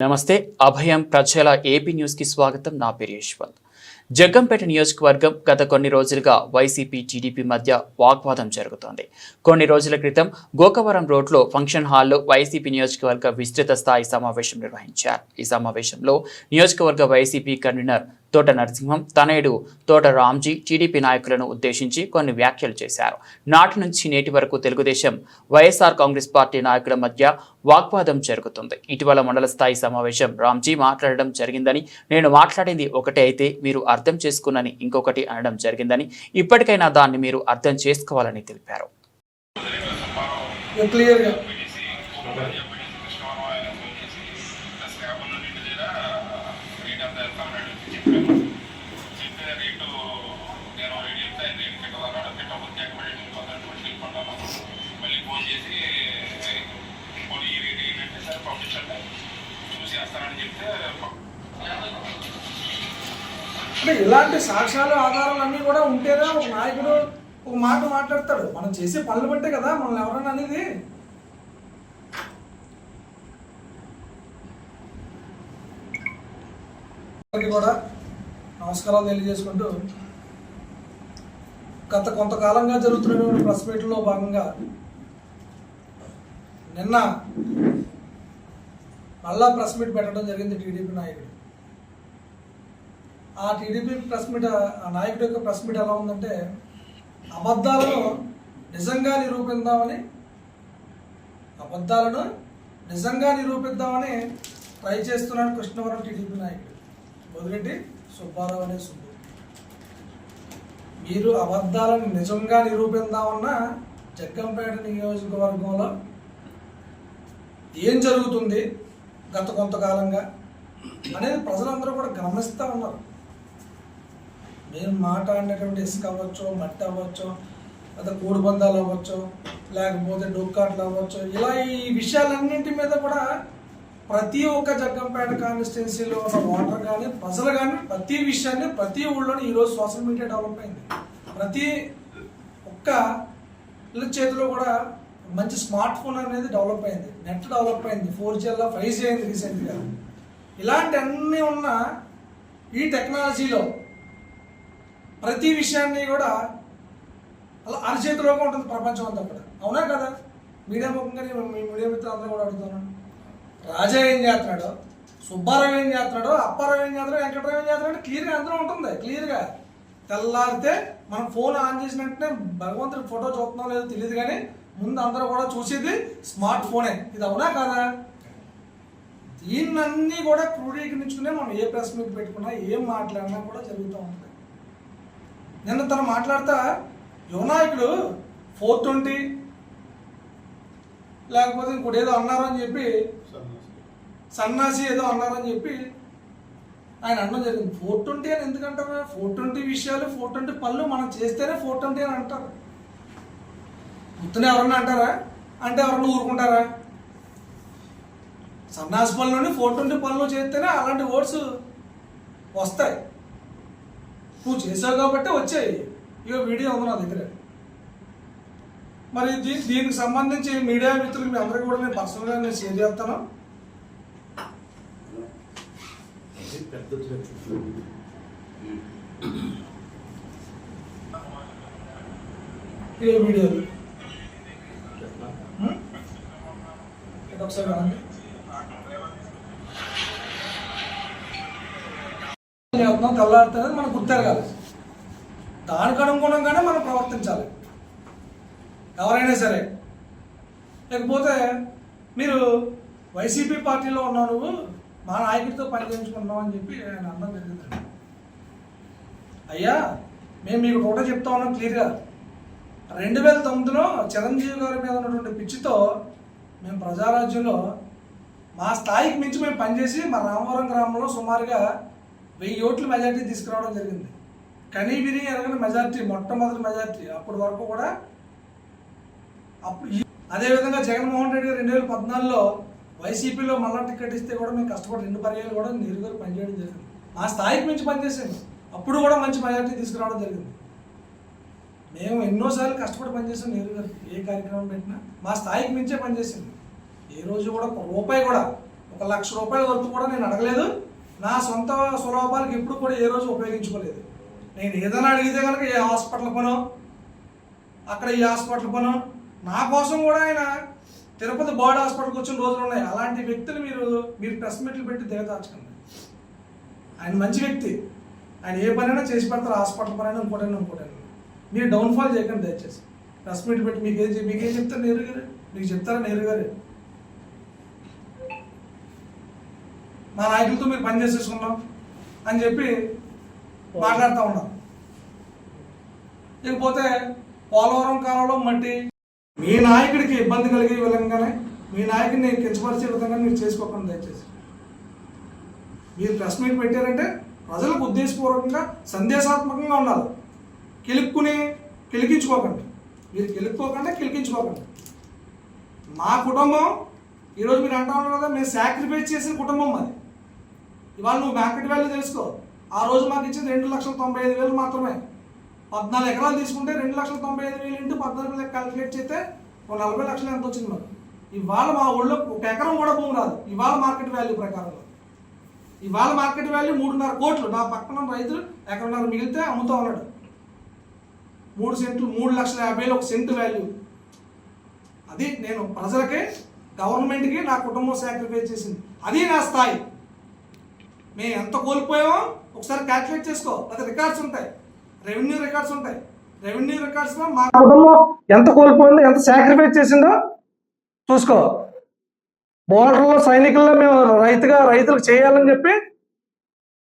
నమస్తే అభయం ప్రజల ఏపీ న్యూస్కి స్వాగతం. నా పేరు యశ్వంత్. జగ్గంపేట నియోజకవర్గం గత కొన్ని రోజులుగా వైసీపీ టీడీపీ మధ్య వాగ్వాదం జరుగుతోంది. కొన్ని రోజుల క్రితం గోకవరం రోడ్లో ఫంక్షన్ హాల్లో వైసీపీ నియోజకవర్గ విస్తృత స్థాయి సమావేశం నిర్వహించారు. ఈ సమావేశంలో నియోజకవర్గ వైసీపీ కన్వీనర్ తోట నరసింహం తనయుడు తోట రామ్జీ టీడీపీ నాయకులను ఉద్దేశించి కొన్ని వ్యాఖ్యలు చేశారు నాటి నుంచి నేటి వరకు తెలుగుదేశం వైఎస్ఆర్ కాంగ్రెస్ పార్టీ నాయకుల మధ్య వాగ్వాదం జరుగుతుంది ఇటీవల మండల స్థాయి సమావేశం రామ్జీ మాట్లాడడం జరిగిందని నేను మాట్లాడింది ఒకటే అయితే మీరు అర్థం చేసుకున్నని ఇంకొకటి అనడం జరిగిందని ఇప్పటికైనా దాన్ని మీరు అర్థం చేసుకోవాలని తెలిపారు క్లియర్గా అంటే ఇలాంటి సాక్ష్యాలు ఆధారాలు అన్నీ కూడా ఉంటేనే ఒక నాయకుడు ఒక మాట మాట్లాడతాడు. మనం చేసే పనులు బట్టే కదా మనల్ని ఎవరన్నా అనేది. కూడా నమస్కారాలు తెలియజేసుకుంటూ గత కొంతకాలంగా జరుగుతున్నటువంటి ప్రెస్ మీట్లో భాగంగా నిన్న మళ్ళా ప్రెస్ మీట్ పెట్టడం జరిగింది టీడీపీ నాయకుడు. ఆ టీడీపీ ప్రెస్ మీట్ ఆ నాయకుడి యొక్క ప్రెస్ మీట్ ఎలా ఉందంటే అబద్ధాలను నిజంగా నిరూపిద్దామని అబద్ధాలను నిజంగా నిరూపిద్దామని ట్రై చేస్తున్నాడు కృష్ణవరం టీడీపీ నాయకుడు. మొదలెట్టి సుబ్బారావు అనే సుబ్బు. మీరు అబద్ధాలను నిజంగా నిరూపిద్దామన్న జగ్గంపేట నియోజకవర్గంలో ఏం జరుగుతుంది గత కొంతకాలంగా అనేది ప్రజలందరూ కూడా గమనిస్తూ ఉన్నారు. మేము మాట్లాడినటువంటి ఇసుక అవ్వచ్చు మట్టి అవ్వచ్చు లేదా కోడి పందాలు అవ్వచ్చు లేకపోతే డొక్కాట్లు అవ్వచ్చు ఇలా ఈ విషయాలన్నింటి మీద కూడా ప్రతి ఒక్క జగ్గంపేట కాన్స్టిట్యున్సీలో ఉన్న ఓటర్ కానీ ప్రజలు కానీ ప్రతి విషయాన్ని ప్రతి ఊళ్ళోని ఈరోజు సోషల్ మీడియా డెవలప్ అయింది. ప్రతి ఒక్క ఇళ్ళ చేతిలో కూడా మంచి స్మార్ట్ ఫోన్ అనేది డెవలప్ అయింది. నెట్ డెవలప్ అయింది. ఫోర్ జీ అలా ఫైవ్ జీ అయింది రీసెంట్గా ఇలాంటి అన్నీ ఉన్న ఈ టెక్నాలజీలో ప్రతి విషయాన్ని కూడా అలా అరచేతిలోగా ఉంటుంది ప్రపంచం అంతా కూడా. అవునా కదా? మీడియా ముఖంగా నేను మీ మీడియా మిత్రులందరూ కూడా అడుగుతున్నాను రాజా ఏం చేస్తున్నాడు? సుబ్బారావు ఏం చేస్తున్నాడు? అప్పారావు ఏం చేస్తున్నాడు? వెంకటరావు ఏం చేస్తున్నాడు? క్లియర్గా అందరూ ఉంటుంది. క్లియర్గా తెల్లారితే మనం ఫోన్ ఆన్ చేసిన వెంటనే భగవంతుడి ఫోటో చూస్తున్నాం లేదో తెలియదు కానీ ముందు అందరూ కూడా చూసేది స్మార్ట్ ఫోనే ఇది అవునా కదా? దీన్నన్నీ కూడా క్రోడీకరించుకునే మనం ఏ ప్రెస్ మీట్ పెట్టుకున్నా ఏం మాట్లాడినా కూడా జరుగుతూ ఉంటుంది. నిన్న తను మాట్లాడతా యువనాయకుడు ఫోర్ ట్వంటీ లేకపోతే ఇంకోటి ఏదో అన్నారు అని చెప్పి సన్నాసి ఏదో అన్నారని చెప్పి ఆయన అనడం జరిగింది. ఫోర్ ట్వంటీ అని ఎందుకంటారు ఫోర్ ట్వంటీ విషయాలు ఫోర్ ట్వంటీ పనులు మనం చేస్తేనే ఫోర్ ట్వంటీ అని అంటారు. గుర్తునే ఎవరన్నా అంటారా? అంటే ఎవరన్నా ఊరుకుంటారా? సన్నాసి పనులని ఫోర్ ట్వంటీ పనులు చేస్తేనే అలాంటి ఓట్స్ వస్తాయి. నువ్వు చేసావు కాబట్టి వచ్చాయి. ఇక వీడియో ఉంది నా దగ్గర. మరి దీనికి సంబంధించి మీడియా మిత్రులు మీ అందరికీ కూడా నేను పర్సనల్గా నేను షేర్ చేస్తాను ఈ వీడియోలు ఒకసారి వినండి. చేస్తున్నాం తెల్లారుతుంది మనం గుర్తెరగాలి దానికి అనుగుణంగానే మనం ప్రవర్తించాలి. ఎవరైనా సరే. లేకపోతే మీరు వైసీపీ పార్టీలో ఉన్నావు నువ్వు మా నాయకుడితో పని అని చెప్పి ఆయన అన్నం జరిగిందండి అయ్యా మేము మీకు ఒకటో చెప్తా ఉన్నాం క్లియర్గా. రెండు వేల తొమ్మిదిలో చిరంజీవి గారి మీద ఉన్నటువంటి పిచ్చితో మేము ప్రజారాజ్యంలో మా స్థాయికి మించి మేము పనిచేసి మా రామవరం గ్రామంలో సుమారుగా వెయ్యి ఓట్ల మెజార్టీ తీసుకురావడం జరిగింది. కనీ విని ఎరగని మెజార్టీ మొట్టమొదటి మెజార్టీ అప్పటి వరకు కూడా అప్పుడు అదేవిధంగా జగన్మోహన్ రెడ్డి గారు రెండు వేల పద్నాలుగులో వైసీపీలో మళ్ళా టికెట్ ఇస్తే కూడా మేము కష్టపడి రెండు పర్యాలు కూడా నేరుగా పనిచేయడం జరిగింది. మా స్థాయికి మించి పనిచేసాము అప్పుడు కూడా మంచి మెజార్టీ తీసుకురావడం జరిగింది. మేము ఎన్నోసార్లు కష్టపడి పనిచేసాం నీరు గారు ఏ కార్యక్రమం పెట్టినా మా స్థాయికి మించే పనిచేసింది. ఏ రోజు కూడా ఒక రూపాయి కూడా ఒక లక్ష రూపాయల వరకు కూడా నేను అడగలేదు. నా సొంత స్వలాభాలకు ఎప్పుడు కూడా ఏ రోజు ఉపయోగించుకోలేదు. నేను ఏదైనా అడిగితే కనుక ఏ హాస్పిటల్ పనో అక్కడ ఈ హాస్పిటల్ పనో నా కోసం కూడా ఆయన తిరుపతి బర్డ్ హాస్పిటల్కి వచ్చిన రోజులు ఉన్నాయి. అలాంటి వ్యక్తులు మీరు మీరు ప్రెస్ మీట్లు పెట్టి దిగదార్చకండి ఆయన మంచి వ్యక్తి. ఆయన ఏ పనైనా చేసి పెడతారు హాస్పిటల్ పనైనా ఇంకోటైనా ఇంకోటైనా. మీరు డౌన్ఫాల్ చేయకండి దయచేసి. ప్రెస్ మీట్ పెట్టి మీకు ఏం మీకు ఏం చెప్తారు నేరు గారు? మీకు చెప్తారా నేరు గారు? మా నాయకులతో మీరు పని చేసేసుకున్నాం అని చెప్పి మాట్లాడుతూ ఉన్నాం. ఇకపోతే పోలవరం కాలంలో మట్టి మీ నాయకుడికి ఇబ్బంది కలిగే విధంగానే మీ నాయకుడిని కించపరిచే విధంగా మీరు చేసుకోకుండా దయచేసి. మీరు ప్రెస్ మీట్ పెట్టారంటే ప్రజలకు ఉద్దేశపూర్వకంగా సందేశాత్మకంగా ఉండాలి. కిలుక్కుని కిలికించుకోకండి. మీరు కిలుక్కోకుండా కిలికించుకోకండి. మా కుటుంబం ఈరోజు మీరు అంటా ఉన్నారు కదా మేము సాక్రిఫైస్ చేసిన కుటుంబం మాది. ఇవాళ నువ్వు మార్కెట్ వాల్యూ తెలుసుకో. ఆ రోజు మాకు ఇచ్చింది రెండు లక్షల తొంభై ఐదు వేలు మాత్రమే. పద్నాలుగు ఎకరాలు తీసుకుంటే రెండు లక్షల తొంభై ఐదు వేలు ఇంటూ పద్నాలుగు వేలు క్యాలిక్యులేట్ చేస్తే ఒక నలభై లక్షలు ఎంత వచ్చింది మాకు ఇవాళ మా ఊళ్ళో ఒక ఎకరం కూడా భూమి రాదు. ఇవాళ మార్కెట్ వాల్యూ ప్రకారంలో. ఇవాళ మార్కెట్ వాల్యూ మూడున్నర కోట్లు. నా పక్కన రైతులు ఎకరన్నర మిగిలితే అమ్ముతా ఉన్నాడు. మూడు సెంట్లు మూడు లక్షల యాభై వేలు ఒక సెంటు వాల్యూ అది నేను ప్రజలకి గవర్నమెంట్కి నా కుటుంబం సాక్రిఫైస్ చేసింది. అది నా స్థాయి. మేము ఎంత కోల్పోయామో ఒకసారి క్యాల్కులేట్ చేసుకో. అది రికార్డ్స్ ఉంటాయి. రెవెన్యూ రికార్డ్స్ ఉంటాయి. రెవెన్యూ రికార్డ్స్లో మా కుటుంబం ఎంత కోల్పోయిందో ఎంత సాక్రిఫైస్ చేసిందో చూసుకో. బోర్డర్లో సైనికుల్లో మేము రైతుగా రైతులకు చేయాలని చెప్పి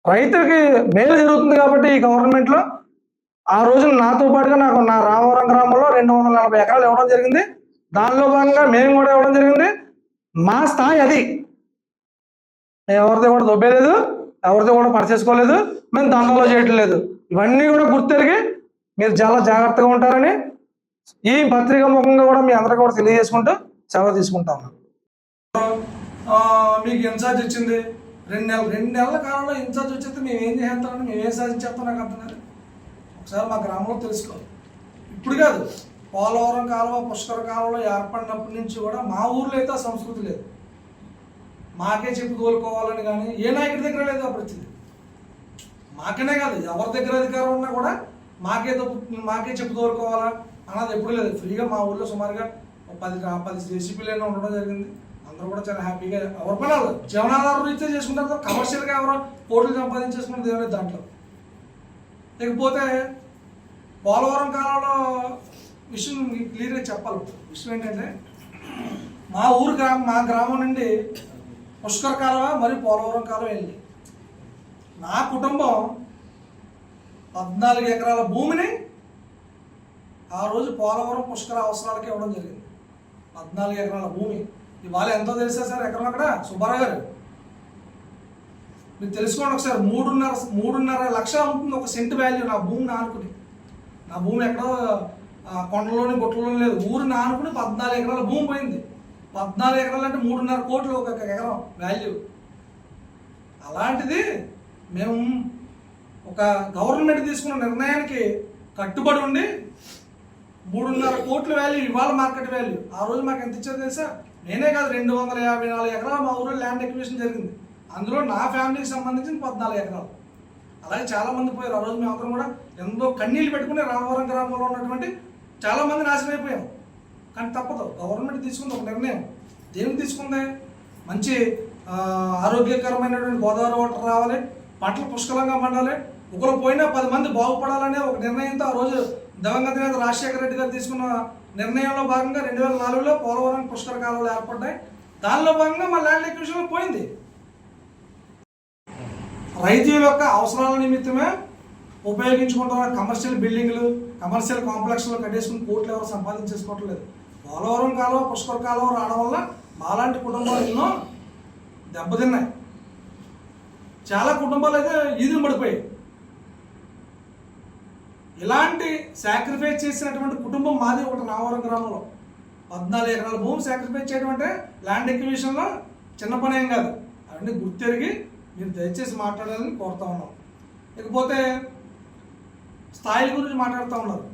రైతులకి మేలు జరుగుతుంది కాబట్టి ఈ గవర్నమెంట్లో ఆ రోజున నాతో పాటుగా నాకు నా రామవరం గ్రామంలో రెండు వందల నలభై ఎకరాలు ఇవ్వడం జరిగింది. దానిలో భాగంగా మేము కూడా ఇవ్వడం జరిగింది. మా స్థాయి అది. ఎవరిది కూడా దొబ్బేయలేదు ఎవరిది కూడా పనిచేసుకోలేదు మేము దందాలో చేయటం లేదు ఇవన్నీ కూడా గుర్తెరిగి మీరు చాలా జాగ్రత్తగా ఉంటారని ఈ పత్రిక ముఖంగా కూడా మీ అందరికీ కూడా తెలియజేసుకుంటూ సెలవు తీసుకుంటా ఉన్నాను. మీకు ఇన్ఛార్జ్ వచ్చింది. రెండు నెలలు రెండు నెలల కాలంలో ఇన్ఛార్జ్ వచ్చేస్తే మేము ఏం చేస్తామని మేము ఏం సాధించేస్తాం నాకు అర్థం కాదు. ఒకసారి మా గ్రామంలో తెలుసుకో ఇప్పుడు కాదు పోలవరం కాలువ పుష్కర కాలంలో ఏర్పడినప్పటి నుంచి కూడా మా ఊర్లో అయితే ఆ సంస్కృతి లేదు. మాకే చెప్పి కోలుకోవాలని కానీ ఏ నాయకుడి దగ్గర లేదు అప్పుడు వచ్చింది. మాకనే కాదు ఎవరి దగ్గర అధికారం ఉన్నా కూడా మాకే తప్పు మాకే చెప్పు తోలుకోవాలా అన్నది ఎప్పుడు లేదు. ఫ్రీగా మా ఊళ్ళో సుమారుగా పది పది రా- పది ఉండడం జరిగింది. అందరూ కూడా చాలా హ్యాపీగా ఎవరి పనాలు జీవనాధారం రీత్యా చేసుకుంటారు కమర్షియల్గా ఎవరో కోట్లు సంపాదించేసుకున్నది ఏమైనా దాంట్లో. లేకపోతే పోలవరం కాలంలో విషయం క్లియర్గా చెప్పాలి. విషయం ఏంటంటే మా ఊరు గ్రామం మా గ్రామం నుండి పుష్కర కాలువ మరియు పోలవరం కాలువ వెళ్ళి. నా కుటుంబం పద్నాలుగు ఎకరాల భూమిని ఆ రోజు పోలవరం పుష్కర అవసరాలకి ఇవ్వడం జరిగింది. పద్నాలుగు ఎకరాల భూమి. ఇవాళ ఎంతో తెలుసా సార్ ఎకరం అక్కడ? సుబ్బారావు గారు. మీరు తెలుసుకోండి ఒకసారి మూడున్నర మూడున్నర లక్ష ఉంటుంది ఒక సెంట్ వాల్యూ నా భూమి నానుకుని నా భూమి ఎక్కడో కొండలోని గుట్టలోని లేదు. ఊరు నానుకుని పద్నాలుగు ఎకరాల భూమి పోయింది. పద్నాలుగు ఎకరాలు అంటే మూడున్నర కోట్లు ఒక ఎకరం వాల్యూ అలాంటిది మేము ఒక గవర్నమెంట్ తీసుకున్న నిర్ణయానికి కట్టుబడి ఉండి మూడున్నర కోట్ల వాల్యూ ఇవాళ మార్కెట్ వాల్యూ ఆ రోజు మాకు ఎంత ఇచ్చారు తెలుసా? నేనే కాదు రెండు వందల యాభై నాలుగు ఎకరాలు మా ఊరిలో ల్యాండ్ ఎక్విజిషన్ జరిగింది. అందులో నా ఫ్యామిలీకి సంబంధించిన పద్నాలుగు ఎకరాలు. అలాగే చాలా మంది పోయారు. ఆ రోజు మేము అందరం కూడా ఎంతో కన్నీళ్ళు పెట్టుకుని రామవరం గ్రామంలో ఉన్నటువంటి చాలామంది నాశనం అయిపోయాం కానీ తప్పదు. గవర్నమెంట్ తీసుకుంది ఒక నిర్ణయం. దేనికి తీసుకుంది? మంచి ఆరోగ్యకరమైనటువంటి గోదావరి వాటర్ రావాలి. పంటలు పుష్కలంగా పండాలి ఒకరు పోయినా పది మంది బాగుపడాలనే ఒక నిర్ణయంతో ఆ రోజు దివంగత నేత రాజశేఖర రెడ్డి గారు తీసుకున్న నిర్ణయంలో భాగంగా రెండు వేల నాలుగులో పోలవరం పుష్కర కాలువలు ఏర్పడ్డాయి. దానిలో భాగంగా మా ల్యాండ్ ఎక్విజిషన్లో పోయింది. రైతుల యొక్క అవసరాల నిమిత్తమే ఉపయోగించుకుంటున్న కమర్షియల్ బిల్డింగ్లు కమర్షియల్ కాంప్లెక్స్లో కట్టేసుకుని కోట్లు ఎవరు సంపాదించేసుకోవటం లేదు పోలవరం కాలువ పుష్కర కాలువ రావడం వల్ల మాలాంటి కుటుంబాలు ఎన్నో దెబ్బతిన్నాయి. చాలా కుటుంబాలు అయితే ఈదులు పడిపోయాయి. ఇలాంటి సాక్రిఫైస్ చేసినటువంటి కుటుంబం మాది ఒకటి నావరం గ్రామంలో. పద్నాలుగు ఎకరాల భూమి సాక్రిఫైస్ చేయడం అంటే ల్యాండ్ ఎక్విజిషన్లో చిన్న పని ఏం కాదు. అవన్నీ గుర్తెరిగి మీరు దయచేసి మాట్లాడాలని కోరుతా ఉన్నాం. ఇకపోతే స్థాయిల గురించి మాట్లాడుతూ ఉన్నారు.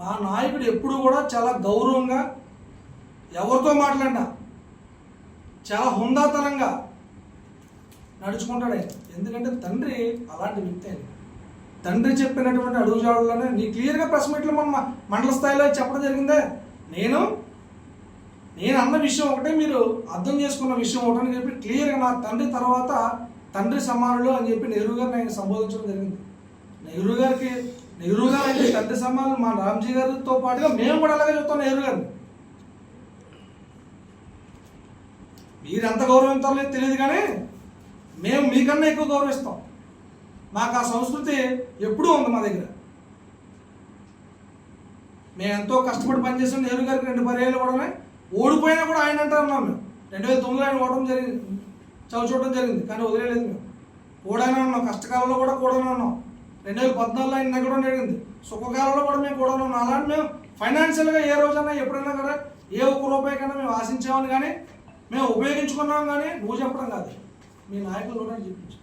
మా నాయకుడు ఎప్పుడు కూడా చాలా గౌరవంగా ఎవరితో మాట్లాడినా చాలా హుందాతనంగా నడుచుకుంటాడు ఆయన. ఎందుకంటే తండ్రి అలాంటి వ్యక్తి ఆయన. తండ్రి చెప్పినటువంటి అడుగుజాడులోనే నీ క్లియర్గా ప్రెస్ మీట్లో మన మండల స్థాయిలో చెప్పడం జరిగిందే? నేను నేను అన్న విషయం ఒకటే మీరు అర్థం చేసుకున్న విషయం ఒకటని చెప్పి క్లియర్గా నా తండ్రి తర్వాత తండ్రి సమానులు అని చెప్పి నెహ్రూ గారిని ఆయన సంబోధించడం జరిగింది. నెహ్రూ గారికి నెహ్రూ గారు అయితే తండ్రి సమానులు మా రామ్జీ గారితో పాటుగా మేము కూడా అలాగే చెప్తాం నెహ్రూ గారిని. మీరు ఎంత గౌరవించాలో లేదో తెలియదు కానీ మేము మీకన్నా ఎక్కువ గౌరవిస్తాం. మాకు ఆ సంస్కృతి ఎప్పుడూ ఉంది మా దగ్గర. మేము ఎంతో కష్టపడి పనిచేసాం. నెహ్రూ గారికి రెండు పర్యాలు కూడా ఓడిపోయినా కూడా ఆయన అంటారన్నాం మేము. రెండు వేల తొమ్మిదిలో ఆయన ఓడడం జరిగింది చదువు చూడడం జరిగింది. కానీ వదిలేదు మేము. కూడానే ఉన్నాం. కష్టకాలంలో కూడా కూడానే ఉన్నాం. రెండు వేల పద్నాలుగులో ఆయన నెగ్గడం జరిగింది. సుఖకాలంలో కూడా మేము కూడా ఉన్నాం. అలాంటి మేము ఫైనాన్షియల్గా ఏ రోజైనా ఎప్పుడైనా కూడా ఏ ఒక్క రూపాయి కన్నా మేము ఆశించామని కానీ మేము ఉపయోగించుకున్నాం కానీ నువ్వు చెప్పడం కాదు. మీ నాయకులు కూడా చెప్పించు.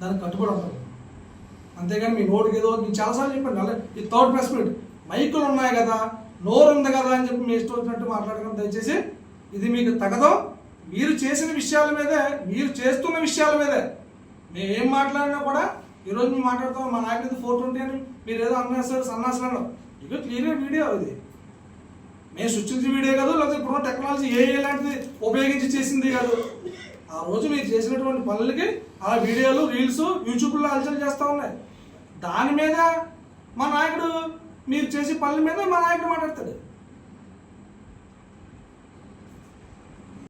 దానికి కట్టుబడి ఉంటారు అంతేగాని మీ నోటికి ఏదో నేను చాలాసార్లు చెప్పాను అలా ఈ థర్డ్ ప్రెస్ మీట్. మైకులు ఉన్నాయి కదా నోరు ఉంది కదా అని చెప్పి మీ ఇష్టం వచ్చినట్టు మాట్లాడడం దయచేసి. ఇది మీకు తగదు మీరు చేసిన విషయాల మీదే మీరు చేస్తున్న విషయాల మీదే. మేము ఏం మాట్లాడినా కూడా ఈరోజు మేము మాట్లాడతాం మా నాయకుడు ఫోర్ ట్వంటీ అని మీరు ఏదో అన్నేస్తారు సన్నాసనాలు ఇది క్లియర్ వీడియో ఇది. మేము సృష్టించిన వీడియో కాదు లేకపోతే ఇప్పుడు టెక్నాలజీ ఏ ఏ లాంటిది ఉపయోగించి చేసింది కాదు. ఆ రోజు మీరు చేసినటువంటి పనులకి ఆ వీడియోలు రీల్స్ యూట్యూబ్లో అలచల్ చేస్తూ ఉన్నాయి. దాని మీద మా నాయకుడు మీరు చేసే పనుల మీద మా నాయకుడు మాట్లాడతాడు.